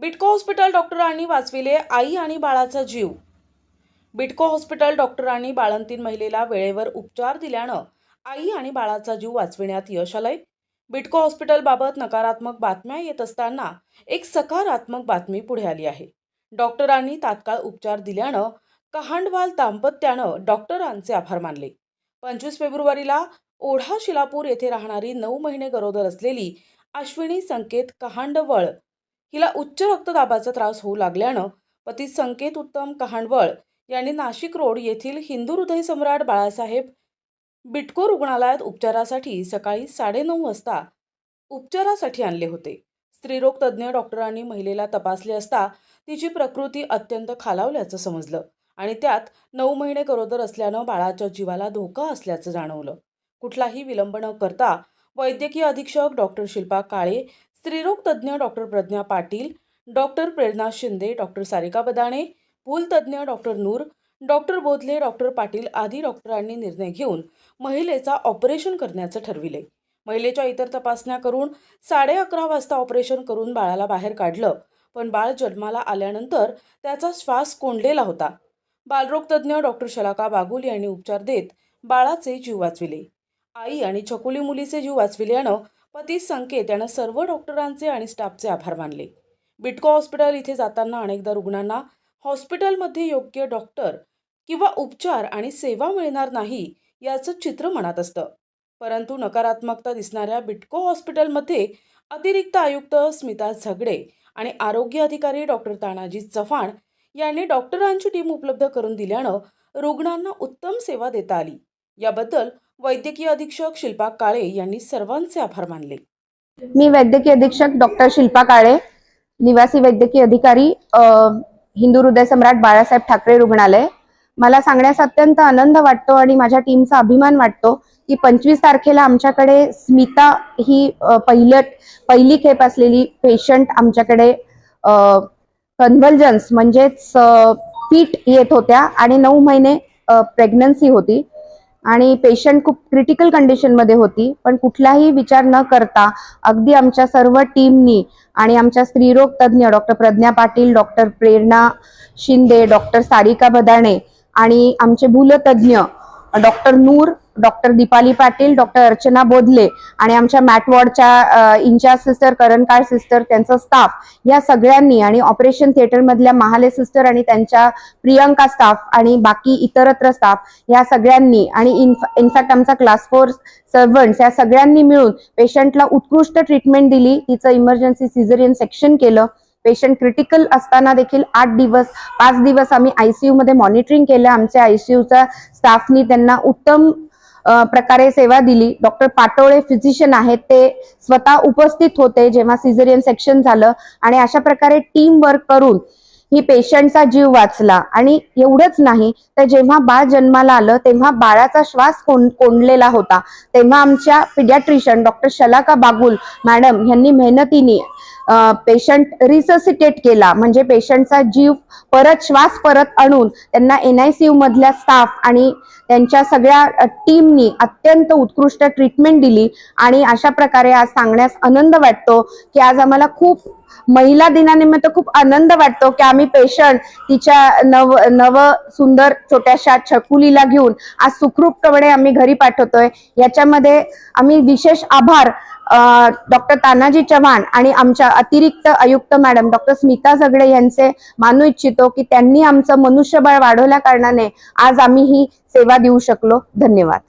Bytco hospital डॉक्टरांनी वाचविले आई आणि बाळाचा जीव. बिटको हॉस्पिटल डॉक्टरांनी बाळंतीन महिलेला वेळेवर उपचार दिल्यानं आई आणि बाळाचा जीव वाचविण्यात यश आलंय. बिटको हॉस्पिटलबाबत नकारात्मक बातम्या येत असताना एक सकारात्मक बातमी पुढे आली आहे. डॉक्टरांनी तात्काळ उपचार दिल्यानं कहांडवाल दाम्पत्यानं डॉक्टरांचे आभार मानले. पंचवीस फेब्रुवारीला ओढा शिलापूर येथे राहणारी नऊ महिने गरोदर असलेली अश्विनी संकेत कहांडवळ हिला उच्च रक्तदाबाचा त्रास होऊ लागल्यानं पती संकेत उत्तम कहाणवळ यांनी नाशिक रोड येथील हिंदू हृदय सम्राट बाळासाहेब बिटको रुग्णालयात उपचारासाठी सकाळी साडेनऊ वाजता उपचारासाठी आणले होते. स्त्रीरोग तज्ज्ञ डॉक्टरांनी महिलेला तपासले असता तिची प्रकृती अत्यंत खालावल्याचं समजलं आणि त्यात नऊ महिने गरोदर असल्यानं बाळाच्या जीवाला धोका असल्याचं जाणवलं. कुठलाही विलंब न करता वैद्यकीय अधीक्षक डॉक्टर शिल्पा काळे स्त्रीरोग तज्ज्ञ doctor Pragya Patil doctor Prerna Shinde doctor Sarika Badane भूलतज्ज्ञ doctor Noor doctor Bodhle doctor Patil आदी डॉक्टरांनी निर्णय घेऊन महिलेचा ऑपरेशन करण्याचं ठरविले. महिलेच्या इतर तपासण्या करून साडे अकरा वाजता ऑपरेशन करून बाळाला बाहेर काढलं पण बाळ जन्माला आल्यानंतर त्याचा श्वास कोंडलेला होता. बालरोगतज्ञ डॉक्टर शलाका बागुल यांनी उपचार देत बाळाचे जीव वाचविले. आई आणि छकुली मुलीचे जीव वाचविल्यानं पती संकेत यानं सर्व डॉक्टरांचे आणि स्टाफचे आभार मानले. बिटको हॉस्पिटल इथे जाताना अनेकदा रुग्णांना हॉस्पिटलमध्ये योग्य डॉक्टर किंवा उपचार आणि सेवा मिळणार नाही याचं चित्र मनात असतं. परंतु नकारात्मकता दिसणाऱ्या बिटको हॉस्पिटलमध्ये अतिरिक्त आयुक्त स्मिता झगडे आणि आरोग्य अधिकारी डॉक्टर तानाजी चव्हाण यांनी डॉक्टरांची टीम उपलब्ध करून दिल्यानं रुग्णांना उत्तम सेवा देता आली. याबद्दल वैद्यकीय अधीक्षक शिल्पा काळे यांनी सर्वांचे आभार मानले. मी वैद्यकीय अधीक्षक डॉक्टर शिल्पा काळे निवासी वैद्यकीय अधिकारी हिंदू हृदय सम्राट बाळासाहेब ठाकरे रुग्णालय. मला सांगण्यास अत्यंत आनंद वाटतो आणि माझ्या टीमचा अभिमान वाटतो की पंचवीस तारखेला आमच्याकडे स्मिता ही पहिलं पहिली खेप असलेली पेशंट आमच्याकडे कन्व्हल्जन्स म्हणजेच पीठ येत होत्या आणि नऊ महिने प्रेग्नन्सी होती. आणि पेशंट खूप क्रिटिकल कंडिशनमध्ये होती. पण कुठलाही विचार न करता अगदी आमच्या सर्व टीमनी आणि आमच्या स्त्रीरोग तज्ज्ञ doctor Pragya Patil doctor Prerna Shinde doctor Sarika Badane आणि आमचे भूलतज्ज्ञ doctor Noor doctor Deepali Patil doctor Archana Bodhle आणि आमच्या मॅटवॉर्डच्या in charge sister Karankal sister त्यांचा स्टाफ या सगळ्यांनी आणि ऑपरेशन थिएटरमधल्या महाले सिस्टर आणि त्यांच्या प्रियंका स्टाफ आणि बाकी इतरत्र स्टाफ या सगळ्यांनी आणि इनफॅक्ट आमचा क्लास फोर सर्वंट्स या सगळ्यांनी मिळून पेशंटला उत्कृष्ट ट्रीटमेंट दिली. तिचं इमर्जन्सी सिझरियन सेक्शन केलं. पेशंट क्रिटिकल असताना देखील आठ दिवस पाच दिवस आम्ही आयसीयू मध्ये मॉनिटरिंग केलं. आमच्या आयसीयूच्या स्टाफनी त्यांना उत्तम प्रकारे सेवा दिली. डॉक्टर पाटोळे फिजिशियन आहेत. ते स्वतः उपस्थित होते जेव्हा सिझरियन सेक्शन झालं आणि अशा प्रकारे टीम वर्क करून ही पेशंटचा जीव वाचला. आणि एवढंच नाही तर जेव्हा बाळ जन्माला आलं तेव्हा बाळाचा श्वास कोंड कोंडलेला होता. तेव्हा आमच्या pediatrician doctor Shalaka Bagul madam यांनी मेहनतीने पेशंट रिससिटेट केला. म्हणजे पेशंटचा जीव परत श्वास परत आणून त्यांना एनआयसीयू मधल्या स्टाफ आणि त्यांच्या सगळ्या टीमनी अत्यंत उत्कृष्ट ट्रीटमेंट दिली. आणि अशा प्रकारे आज सांगण्यास आनंद वाटतो की आज आम्हाला खूप महिला दिनानिमित्त खूप आनंद वाटतो की आम्ही पेशंट तिच्या नव नव सुंदर छोट्याशा छकुलीला घेऊन आज सुखरूपपणे आम्ही घरी पाठवतोय. याच्यामध्ये आम्ही विशेष आभार डॉक्टर तानाजी चव्हाण आणि आमच्या अतिरिक्त आयुक्त मॅडम डॉक्टर स्मिता झगडे यांचे मानू इच्छितो की त्यांनी आमचं मनुष्यबळ वाढवल्या कारणाने आज आम्ही ही सेवा देऊ शकलो. धन्यवाद.